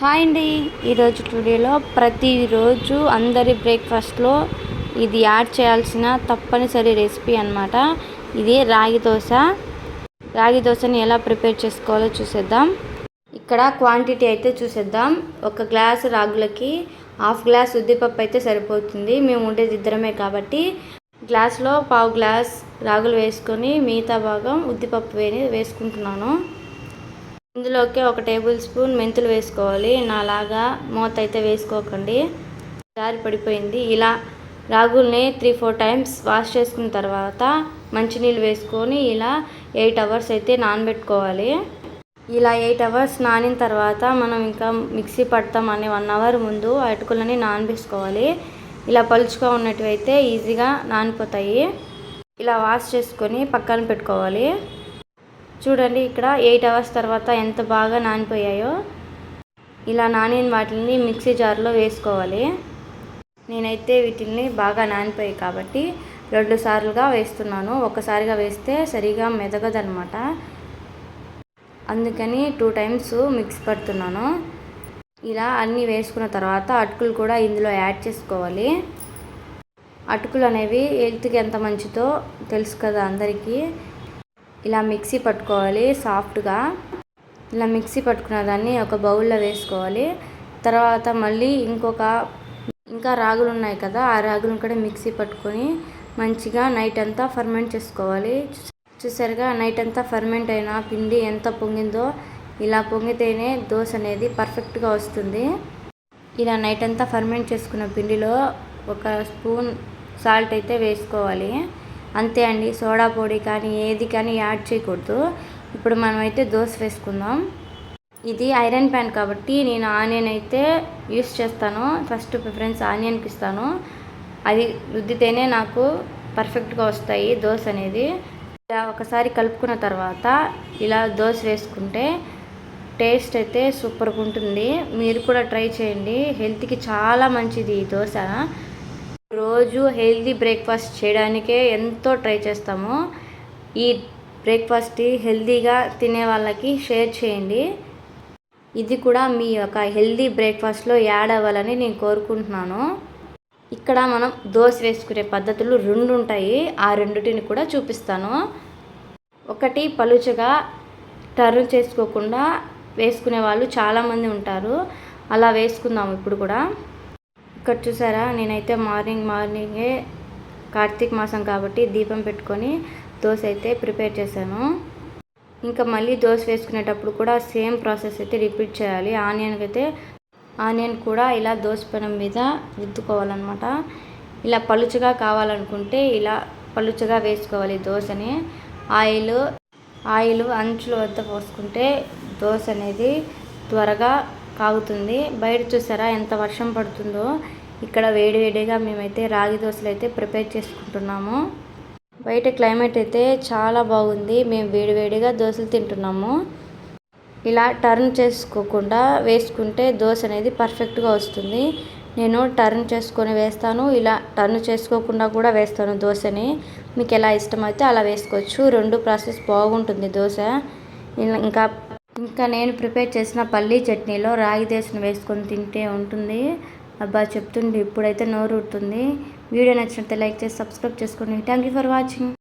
Hi అండి. ఈరోజు టుడేలో ప్రతిరోజు అందరి బ్రేక్ఫాస్ట్లో ఇది యాడ్ చేయాల్సిన తప్పనిసరి రెసిపీ అనమాట ఇది రాగి దోశ. రాగి దోశని ఎలా ప్రిపేర్ చేసుకోవాలో చూసేద్దాం. ఇక్కడ క్వాంటిటీ అయితే చూసేద్దాం. ఒక గ్లాస్ రాగులకి హాఫ్ గ్లాస్ ఉద్దిపప్పు అయితే సరిపోతుంది. మేము ఉండేది ఇద్దరమే కాబట్టి గ్లాస్లో పావు గ్లాస్ రాగులు వేసుకొని మిగతా భాగం ఉద్దిపప్పు వేని వేసుకుంటున్నాను. ఇందులోకి ఒక టేబుల్ స్పూన్ మెంతులు వేసుకోవాలి. నాలాగా మూత అయితే వేసుకోకండి. జారి పడిపోయింది. ఇలా రాగుల్ని త్రీ ఫోర్ టైమ్స్ వాష్ చేసుకున్న తర్వాత మంచినీళ్ళు వేసుకొని ఇలా ఎయిట్ అవర్స్ అయితే నానబెట్టుకోవాలి. ఇలా ఎయిట్ అవర్స్ నానిన తర్వాత మనం ఇంకా మిక్సీ పడతాం అనే వన్ అవర్ ముందు అటుకులని నానబెట్టుకోవాలి. ఇలా పలుచుగా ఉన్నట్టు అయితే ఈజీగా నానిపోతాయి. ఇలా వాష్ చేసుకొని పక్కన పెట్టుకోవాలి. చూడండి ఇక్కడ ఎయిట్ అవర్స్ తర్వాత ఎంత బాగా నానిపోయాయో. ఇలా నానిన వాటిని మిక్సీ జార్లో వేసుకోవాలి. నేనైతే వీటిని బాగా నానిపోయాయి కాబట్టి రెండు సార్లుగా వేస్తున్నాను. ఒకసారిగా వేస్తే సరిగా మెదగదనమాట అందుకని టూ టైమ్స్ మిక్స్ పడుతున్నాను. ఇలా అన్నీ వేసుకున్న తర్వాత అటుకులు కూడా ఇందులో యాడ్ చేసుకోవాలి. అటుకులు అనేవి హెల్త్కి ఎంత మంచిదో తెలుసు కదా అందరికీ. ఇలా మిక్సీ పట్టుకోవాలి సాఫ్ట్గా. ఇలా మిక్సీ పట్టుకున్న దాన్ని ఒక బౌల్లో వేసుకోవాలి. తర్వాత మళ్ళీ ఇంకొక ఇంకా రాగులు ఉన్నాయి కదా ఆ రాగులను కూడా మిక్సీ పట్టుకొని మంచిగా నైట్ అంతా ఫర్మెంట్ చేసుకోవాలి. చూసారుగా నైట్ అంతా ఫర్మెంట్ అయిన పిండి ఎంత పొంగిందో ఇలా పొంగితేనే దోశ అనేది పర్ఫెక్ట్గా వస్తుంది. ఇలా నైట్ అంతా ఫర్మెంట్ చేసుకున్న పిండిలో ఒక స్పూన్ సాల్ట్ అయితే వేసుకోవాలి. అంతే అండి. సోడా పొడి కానీ ఏది కానీ యాడ్ చేయకూడదు. ఇప్పుడు మనమైతే దోశ వేసుకుందాం. ఇది ఐరన్ ప్యాన్ కాబట్టి నేను ఆనియన్ అయితే యూస్ చేస్తాను. ఫస్ట్ ప్రిఫరెన్స్ ఆనియన్కి ఇస్తాను. అది రుద్దితేనే నాకు పర్ఫెక్ట్గా వస్తాయి దోశ అనేది. ఇలా ఒకసారి కలుపుకున్న తర్వాత ఇలా దోశ వేసుకుంటే టేస్ట్ అయితే సూపర్గా ఉంటుంది. మీరు కూడా ట్రై చేయండి. హెల్త్కి చాలా మంచిది ఈ దోశ. రోజు హెల్దీ బ్రేక్ఫాస్ట్ చేయడానికే ఎంతో ట్రై చేస్తాము. ఈ బ్రేక్ఫాస్ట్ హెల్దీగా తినే వాళ్ళకి షేర్ చేయండి. ఇది కూడా మీ యొక్క హెల్దీ బ్రేక్ఫాస్ట్లో యాడ్ అవ్వాలని నేను కోరుకుంటున్నాను. ఇక్కడ మనం దోశ వేసుకునే పద్ధతులు రెండు ఉంటాయి. ఆ రెండుటిని కూడా చూపిస్తాను. ఒకటి పలుచగా టర్న్ చేసుకోకుండా వేసుకునే వాళ్ళు చాలామంది ఉంటారు. అలా వేసుకుందాం ఇప్పుడు కూడా. ఇక్కడ చూసారా? నేనైతే మార్నింగ్ మార్నింగే కార్తీక మాసం కాబట్టి దీపం పెట్టుకొని దోశ అయితే ప్రిపేర్ చేశాను. ఇంకా మళ్ళీ దోశ వేసుకునేటప్పుడు కూడా సేమ్ ప్రాసెస్ అయితే రిపీట్ చేయాలి. ఆనియన్కి అయితే ఆనియన్ కూడా ఇలా దోశ పెనం మీద రుద్దుకోవాలన్నమాట. ఇలా పలుచగా కావాలనుకుంటే ఇలా పలుచగా వేసుకోవాలి దోశని. ఆయిల్ ఆయిల్ అంచుల వద్ద పోసుకుంటే దోశ అనేది త్వరగా కాగుతుంది. బయట చూసారా ఎంత వర్షం పడుతుందో. ఇక్కడ వేడివేడిగా మేమైతే రాగి దోశలు అయితే ప్రిపేర్ చేసుకుంటున్నాము. బయట క్లైమేట్ అయితే చాలా బాగుంది. మేము వేడివేడిగా దోశలు తింటున్నాము. ఇలా టర్న్ చేసుకోకుండా వేసుకుంటే దోశ అనేది పర్ఫెక్ట్గా వస్తుంది. నేను టర్న్ చేసుకొని వేస్తాను. ఇలా టర్న్ చేసుకోకుండా కూడా వేస్తాను దోశని మీకు ఎలా ఇష్టమైతే అలా వేసుకోవచ్చు. రెండు ప్రాసెస్ బాగుంటుంది దోశ ఇంకా ఇంకా నేను ప్రిపేర్ చేసిన పల్లీ చట్నీలో రాగి దేశం వేసుకొని తింటే ఉంటుంది. అబ్బా చెప్తుండే ఇప్పుడైతే నోరు ఊరుతుంది వీడియో నచ్చినట్లయితే లైక్ చేసి సబ్స్క్రైబ్ చేసుకోండి థ్యాంక్ యూ ఫర్ వాచింగ్.